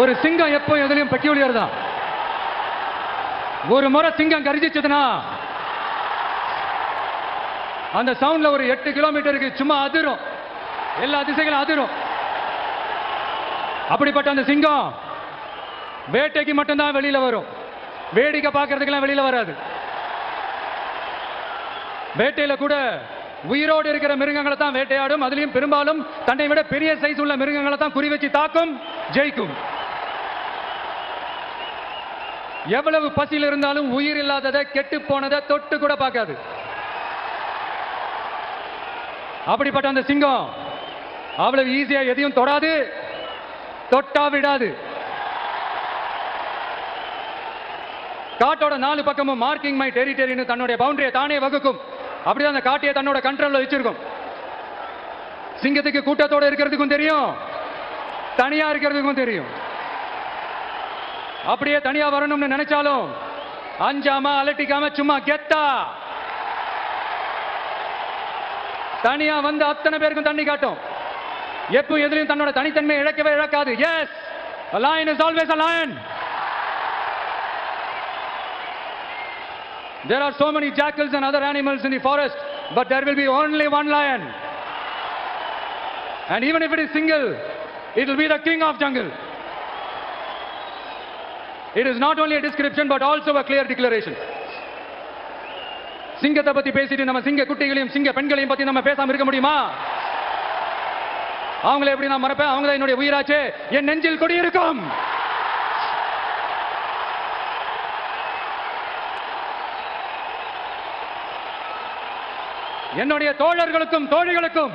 ஒரு சிங்கம் எப்போ எதுலையும் பெக்யூலியர் தான். ஒரு முறை சிங்கம் கரிச்சிச்சதுன்னா அந்த சவுண்ட்ல ஒரு எட்டு கிலோமீட்டருக்கு சும்மா அதிரும். எல்லா திசைகளும் அதிரும். அப்படிப்பட்ட அந்த சிங்கம் வேட்டைக்கு மட்டும்தான் வெளியில வரும். வேடிக்கை பார்க்கறதுக்கெல்லாம் வெளியில வராது. வேட்டையில கூட உயிரோடு இருக்கிற மிருகங்களை தான் வேட்டையாடும். அதுலயும் பெரும்பாலும் தன்னை விட பெரிய சைஸ் உள்ள மிருகங்களை தான் குறி வச்சு தாக்கும் ஜெயிக்கும். எவ்வளவு பசியில் இருந்தாலும் உயிர் இல்லாததை கெட்டு போனதை தொட்டு கூட பார்க்காது. அப்படிப்பட்ட அந்த சிங்கம் அவ்வளவு ஈஸியா எதையும் தொடாது தொட்டா விடாது. காட்டோட நாலு பக்கமும் மார்க்கிங் மை டெரிட்டரின்னு தன்னுடைய பவுண்டரியை தானே வகுக்கும். அப்படிதான் அந்த காட்டையை தன்னோட கண்ட்ரோல்ல வச்சிருக்கும். சிங்கத்துக்கு கூட்டத்தோட இருக்கிறதுக்கும் தெரியும் தனியா இருக்கிறதுக்கும் தெரியும். அப்படியே தனியா வரணும்னு நினைச்சாலும் அஞ்சாம அலட்டிக்காம சும்மா கெத்தா தனியா வந்து அத்தனை பேருக்கும் தண்ணி காட்டும் எப்போ எதிலையும் தன்னோட தனித்தன்மை இழக்கவே இழக்காது yes A lion is always a lion. There are so many jackals and other animals in the forest, but there will be only one lion. And even if it is single, it will be the king of jungle. It is not only description but also a clear declaration சிங்கத்தை பத்தி பேசிட்டு நம்ம சிங்க குட்டிகளையும் சிங்க பெண்களையும் பத்தி நம்ம பேசாம இருக்க முடியுமா? அவங்கள எப்படி நான் மறப்பேன்? அவங்க தான் என்னுடைய உயிராச்சே. என் நெஞ்சில் குடியிருக்கும் என்னுடைய தோழர்களுக்கும் தோழிகளுக்கும்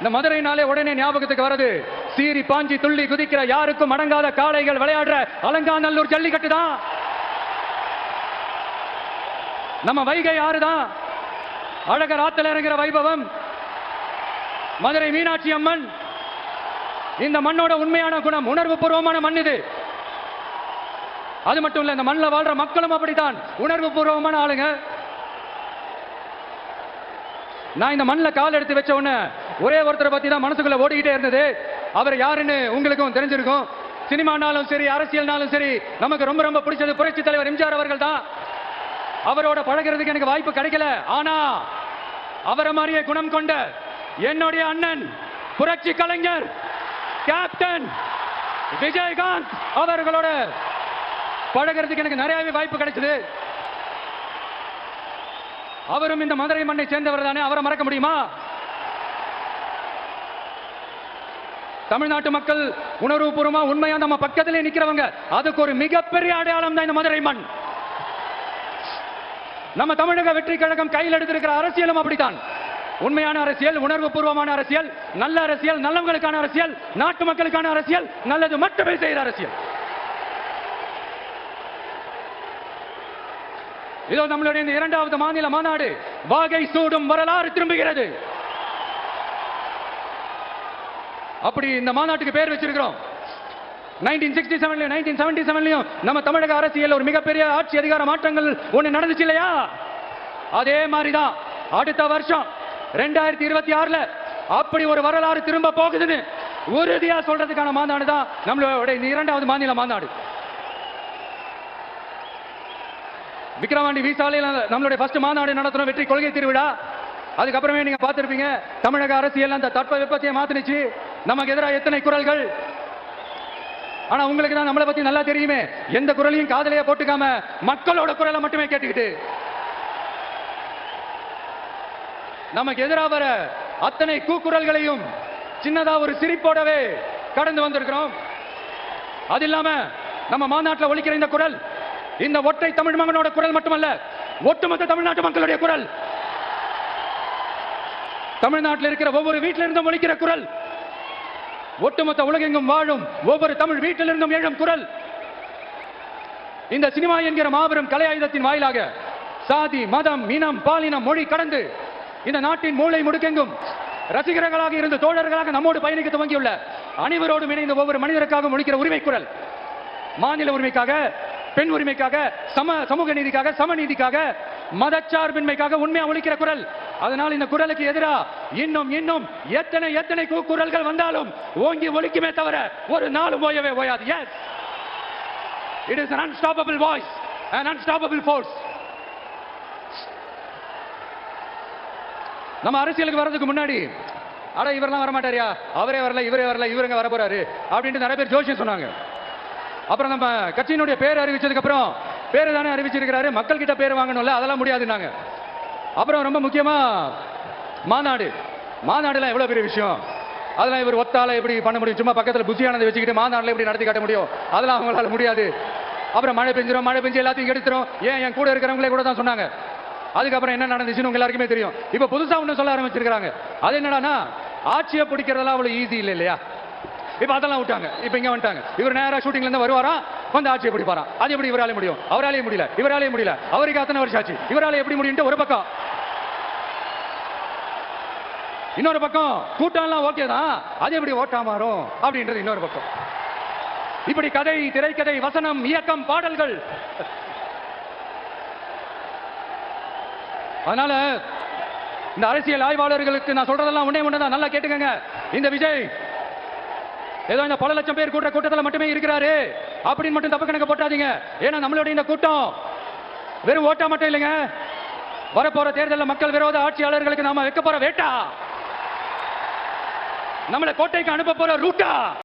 இந்த மதுரைனாலே உடனே ஞாபகத்துக்கு வருது சீரி பாஞ்சி துள்ளி குதிக்கிற யாருக்கும் அடங்காத காளைகள் விளையாடுற அலங்காநல்லூர் ஜல்லிக்கட்டு தான். நம்ம வைகை ஆறுதான் அழகர் ஆத்துல இறங்குற வைபவம். மதுரை மீனாட்சி அம்மன். இந்த மண்ணோட உண்மையான குணம் உணர்வு பூர்வமான மண் இது. அது மட்டும் இல்ல இந்த மண்ணில் வாழ்ற மக்களும் அப்படித்தான் உணர்வு பூர்வமான ஆளுங்க. நான் இந்த மண்ணில் கால் எடுத்து வச்ச உடனே ஒரே ஒருத்தரை பத்தி தான் மனசுக்குள்ள ஓடிக்கிட்டே இருந்தது. அவர் யாருன்னு உங்களுக்கும் தெரிஞ்சிருக்கும். சினிமானாலும் சரி அரசியல்னாலும் சரி நமக்கு ரொம்ப ரொம்ப பிடிச்சது புரட்சி தலைவர் எம்ஜிஆர் அவர்கள் தான். அவரோட பழகிறதுக்கு எனக்கு வாய்ப்பு கிடைக்கல. ஆனா அவரை மாதிரியே குணம் கொண்ட என்னுடைய அண்ணன் புரட்சி கலைஞர் கேப்டன் விஜயகாந்த் அவர்களோட பழகிறதுக்கு எனக்கு நிறையவே வாய்ப்பு கிடைச்சது. அவரும் இந்த மதுரை மண்ணை சேர்ந்தவர் தானே அவரை மறக்க முடியுமா? தமிழ்நாட்டு மக்கள் உணர்வுபூர்வமா உண்மையா நம்ம பக்கத்திலே நிக்கிறவங்க அதுக்கு ஒரு மிகப்பெரிய அடையாளம் தான் இந்த மதுரை மண். நம்ம தமிழக வெற்றி கழகம் கையில் எடுத்திருக்கிற அரசியலும் அப்படித்தான். உண்மையான அரசியல் உணர்வு பூர்வமான அரசியல் நல்ல அரசியல் நல்லவங்களுக்கான அரசியல் நாட்டு மக்களுக்கான அரசியல் நல்லது மட்டுமே செய்கிற அரசியல். இதோ நம்மளுடைய இந்த இரண்டாவது மாநில மாநாடு வாகை சூடும் வரலாறு திரும்புகிறது. அப்படி இந்த மாநாட்டுக்கு பேர் வச்சிருக்கிறோம். நைன்டீன் சிக்ஸ்டி செவன்லயும் நைன்டீன் செவன்டி செவன்லையும் நம்ம தமிழக அரசியல் ஒரு மிகப்பெரிய ஆட்சி அதிகார மாற்றங்கள் ஒண்ணு நடந்துச்சு இல்லையா? அதே மாதிரிதான் அடுத்த வருஷம் ரெண்டாயிரத்தி இருபத்தி ஆறுல அப்படி ஒரு வரலாறு திரும்ப போகுதுன்னு உறுதியா சொல்றதுக்கான மாநாடு தான் நம்மளோட இந்த இரண்டாவது மாநில மாநாடு. விக்ரவாண்டி விசாலையில் நம்மளுடைய ஃபர்ஸ்ட் மாநாடு நடத்துறோம் வெற்றி கொள்கை திருவிழா. அதுக்கப்புறமே நீங்க பார்த்துருப்பீங்க தமிழக அரசியல் அந்த தட்ப வெப்பத்தையே மாத்தினுச்சு. நமக்கு எதிராக எத்தனை குரல்கள்? ஆனா உங்களுக்கு தான் நம்மளை பத்தி நல்லா தெரியுமே. எந்த குரலையும் காதலையே போட்டுக்காம மக்களோட குரலை மட்டுமே கேட்டுக்கிட்டு. நமக்கு எதிராக வர அத்தனை கூக்குரல்களையும் சின்னதா ஒரு சிரிப்போடவே கடந்து வந்திருக்கிறோம். அது இல்லாம நம்ம மாநாட்டில் ஒழிக்கிற இந்த குரல் இந்த ஒற்றை தமிழ் மகனோட குரல் மட்டுமல்ல ஒட்டுமொத்த தமிழ்நாட்டு மக்களுடைய குரல். தமிழ்நாட்டில் இருக்கிற ஒவ்வொரு வீட்டிலிருந்தும் இருந்தும் குரல் ஒட்டுமொத்த உலகெங்கும் வாழும் ஒவ்வொரு தமிழ் வீட்டிலிருந்தும் எழும் குரல். இந்த சினிமா என்கிற மாபெரும் கலை ஆயுதத்தின் வாயிலாக சாதி மதம் இனம் பாலினம் மொழி கடந்து இந்த நாட்டின் மூளை முடுக்கெங்கும் ரசிகர்களாக இருந்து தோழர்களாக நம்மோடு பயணிக்க துவங்கியுள்ள அனைவரோடும் இணைந்த ஒவ்வொரு மனிதருக்காக ஒழிக்கிற உரிமை குரல். மாநில உரிமைக்காக பெண் உரிமைக்காக சம சமூக நீதிக்காக சமநீதிக்காக மதச்சார்பின்மைக்காக உண்மையா ஒழிக்கிற குரல். அதனால் இந்த குரலுக்கு எதிரா இன்னும் இன்னும் எத்தனை எத்தனை குரல்கள் வந்தாலும் ஓங்கி ஒழிக்குமே தவிர ஒரு நாள் ஓயவே ஓயாது. Yes it is unstoppable voice and unstoppable force நம்ம அரசியலுக்கு வர்றதுக்கு முன்னாடி அட இவரெல்லாம் வரமாட்டாரியா? அவரே வரல இவரே வரல இவருங்க வர போறாரு அப்படின்ட்டு நிறைய பேர் ஜோசியம் சொன்னாங்க. அப்புறம் நம்ம கட்சியினுடைய பேர் அறிவிச்சதுக்கு அப்புறம் பேர் தானே அறிவிச்சிருக்கிறாரு மக்கள் கிட்ட பேர் வாங்கணும்ல அதெல்லாம் முடியாதுன்னாங்க. அப்புறம் ரொம்ப முக்கியமா மாநாடு. மாநாடுலாம் எவ்வளவு பெரிய விஷயம்? அதெல்லாம் இவர் ஒத்தால எப்படி பண்ண முடியும்? சும்மா பக்கத்துல புத்தியானதை வச்சுக்கிட்டு மாநாடுல எப்படி நடத்தி காட்ட முடியும்? அதெல்லாம் அவங்களால முடியாது. அப்புறம் மழை பெஞ்சிரும் மழை பெஞ்சு எல்லாத்தையும் எடுத்துரும் ஏன் என் கூட இருக்கிறவங்களே கூட தான் சொன்னாங்க? அதுக்கப்புறம் என்ன நடந்துச்சுன்னு உங்க எல்லாருக்குமே தெரியும். இப்ப புதுசா ஒண்ணு சொல்ல ஆரம்பிச்சிருக்காங்க அது என்னடான்னா ஆட்சியை பிடிக்கிறதெல்லாம் அவ்வளவு ஈஸி இல்லை இல்லையா? இப்ப அதெல்லாம் விட்டாங்க. இப்ப இங்க வந்துட்டாங்க. இவர் நேரா ஷூட்டிங்ல இருந்து வருவாரா? வந்து ஆட்சியை பிடிப்பாராம் அது எப்படி இவராலே முடியும்? அவராலே முடியல. இவராலே முடியல. அவருக்கு அத்தனை வருஷம் ஆச்சு. இவரால் எப்படி முடியும்ட்டு ஒரு பக்கம். இன்னொரு பக்கம் கூட்டம்லாம் ஓகே தான். அது எப்படி ஓட்டா மாறும்? அப்படின்றது இன்னொரு பக்கம். இப்படி கதை திரைக்கதை வசனம் இயக்கம் பாடல்கள். அதனால இந்த அரசியல் ஆய்வாளர்களுக்கு நான் சொல்றதெல்லாம் உடனே ஒண்ணுதான் நல்லா கேட்டுக்கங்க. இந்த விஜய் ஏதோ இந்த பல லட்சம் பேர் கூட்டுற கூட்டத்தில் மட்டுமே இருக்கிறாரு. அப்படின்னு மட்டும் தப்பு கணக்கு போட்டாதீங்க. ஏன்னா நம்மளுடைய இந்த கூட்டம் வெறும் ஓட்டா மட்டும் இல்லைங்க. வரப்போற தேர்தலில் மக்கள் விரோத ஆட்சியாளர்களுக்கு நாம வைக்க போற வேட்டா. நம்மளை கோட்டைக்கு அனுப்ப போற ரூட்டா?